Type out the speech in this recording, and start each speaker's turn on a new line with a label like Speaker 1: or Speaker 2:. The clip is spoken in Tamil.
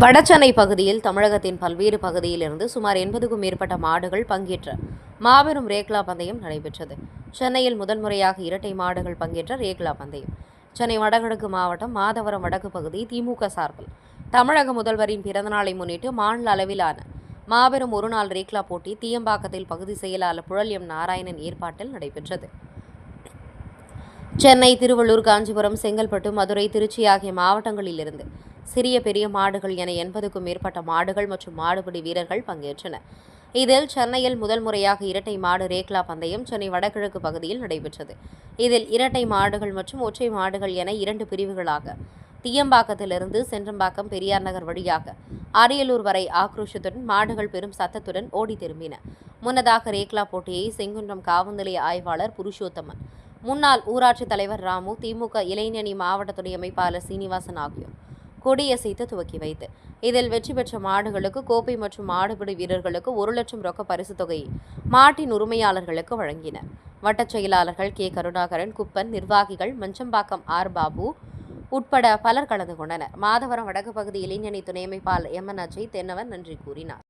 Speaker 1: வடசென்னை பகுதியில் தமிழகத்தின் பல்வேறு பகுதியிலிருந்து சுமார் எண்பதுக்கும் மேற்பட்ட மாடுகள் பங்கேற்ற மாபெரும் ரேக்லா பந்தயம் நடைபெற்றது. சென்னையில் முதல் முறையாக இரட்டை மாடுகள் பங்கேற்ற ரேக்லா பந்தயம். சென்னை வடகிழக்கு மாவட்டம் மாதவரம் வடக்கு பகுதி திமுக சார்பில். தமிழக முதல்வரின் பிறந்தநாளை முன்னிட்டு மாநில அளவிலான மாபெரும் ஒருநாள் ரேக்லா போட்டி தீயம்பாக்கத்தில் பகுதி செயலாளர் புழல் எம் நாராயணன் ஏற்பாட்டில் நடைபெற்றது. சென்னை திருவள்ளூர் காஞ்சிபுரம் செங்கல்பட்டு மதுரை திருச்சி ஆகிய மாவட்டங்களிலிருந்து சிறிய பெரிய மாடுகள் என எண்பதுக்கும் மேற்பட்ட மாடுகள் மற்றும் மாடுபிடி வீரர்கள் பங்கேற்றனர். இதில் சென்னையில் முதல் முறையாக இரட்டை மாடு ரேக்லா பந்தயம் சென்னை வடகிழக்கு பகுதியில் நடைபெற்றது. இதில் இரட்டை மாடுகள் மற்றும் ஒற்றை மாடுகள் என இரண்டு பிரிவுகளாக தீயம்பாக்கத்திலிருந்து சென்றம்பாக்கம் பெரியார் நகர் வழியாக அரியலூர் வரை ஆக்ரோஷத்துடன் மாடுகள் பெரும் சத்தத்துடன் ஓடி திரும்பின. முன்னதாக ரேக்லா போட்டியை செங்குன்றம் காவல் நிலைய ஆய்வாளர் புருஷோத்தமன் முன்னாள் ஊராட்சித் தலைவர் ராமு திமுக இளைஞணி மாவட்ட துணை அமைப்பாளர் சீனிவாசன் ஆகியோர் கொடியசைத்து துவக்கி வைத்து இதில் வெற்றி பெற்ற மாடுகளுக்கு கோப்பை மற்றும் மாடுபிடி வீரர்களுக்கு ஒரு லட்சம் ரொக்க பரிசு தொகையை மாட்டின் உரிமையாளர்களுக்கு வழங்கினர். வட்டச் செயலாளர்கள் கே. கருணாகரன் குப்பன் நிர்வாகிகள் மஞ்சம்பாக்கம் ஆர். பாபு உட்பட பலர் கலந்து கொண்டனர். மாதவரம் வடக்கு பகுதி இளைஞணி துணை அமைப்பாளர் எம். என். அஜய் தென்னவன் நன்றி கூறினார்.